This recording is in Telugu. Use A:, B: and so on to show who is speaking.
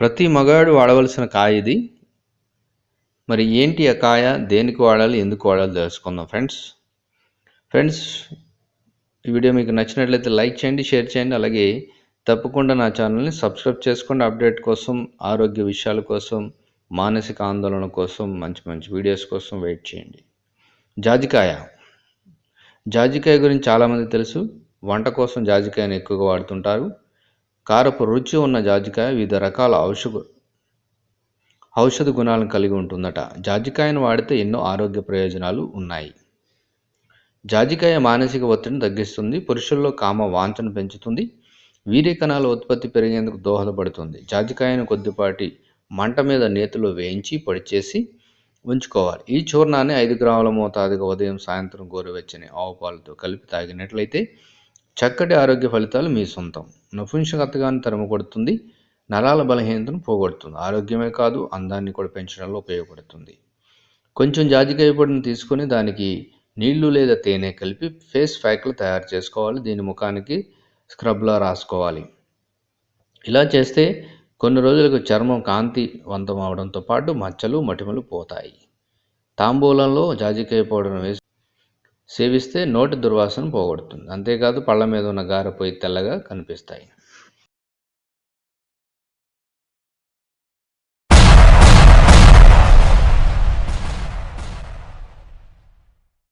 A: ప్రతి మగాడు వాడవలసిన కాయ ఇది. మరి ఏంటి ఆ కాయ? దేనికి వాడాలి? ఎందుకు వాడాలి? తెలుసుకుందాం ఫ్రెండ్స్. ఫ్రెండ్స్ ఈ వీడియో మీకు నచ్చినట్లయితే లైక్ చేయండి షేర్ చేయండి. అలాగే తప్పకుండా నా ఛానల్ని సబ్స్క్రైబ్ చేసుకోండి. అప్డేట్ కోసం ఆరోగ్య విషయాల కోసం మానసిక ఆందోళన కోసం మంచి మంచి వీడియోస్ కోసం వెయిట్ చేయండి. జాజికాయ. జాజికాయ గురించి చాలామంది తెలుసు. వంట కోసం జాజికాయను ఎక్కువగా వాడుతుంటారు. కారపు రుచి ఉన్న జాజికాయ వివిధ రకాల ఔషధ ఔషధ గుణాలను కలిగి ఉంటుందట. జాజికాయను వాడితే ఎన్నో ఆరోగ్య ప్రయోజనాలు ఉన్నాయి. జాజికాయ మానసిక ఒత్తిడిని తగ్గిస్తుంది పురుషుల్లో కామ వాంఛను పెంచుతుంది వీర్య కణాల ఉత్పత్తి పెరిగేందుకు దోహదపడుతుంది. జాజికాయను కొద్దిపాటి మంట మీద నేతిలో వేయించి పొడి చేసి ఉంచుకోవాలి. ఈ చూర్ణాన్ని ఐదు గ్రాముల మోతాదుగా ఉదయం సాయంత్రం గోరువెచ్చని ఆవు పాలతో కలిపి తాగినట్లయితే చక్కటి ఆరోగ్య ఫలితాలు మీ సొంతం. నపుంసకతగాన్ని తరుము నరాల బలహీనతను పోగొడుతుంది. ఆరోగ్యమే కాదు అందాన్ని కూడా పెంచడంలో ఉపయోగపడుతుంది. కొంచెం జాజికాయ పొడిని తీసుకొని దానికి నీళ్ళు లేదా తేనె కలిపి ఫేస్ ప్యాక్లు తయారు చేసుకోవాలి. దీని ముఖానికి స్క్రబ్లా రాసుకోవాలి. ఇలా చేస్తే కొన్ని రోజులకు చర్మం కాంతివంతం అవడంతో పాటు మచ్చలు మటిమలు పోతాయి. తాంబూలంలో జాజికాయ పౌడర్ను వేసి సేవిస్తే నోటి దుర్వాసన పోగొడుతుంది. అంతేకాదు పళ్ళ మీద ఉన్న గారపోయి తెల్లగా కనిపిస్తాయి.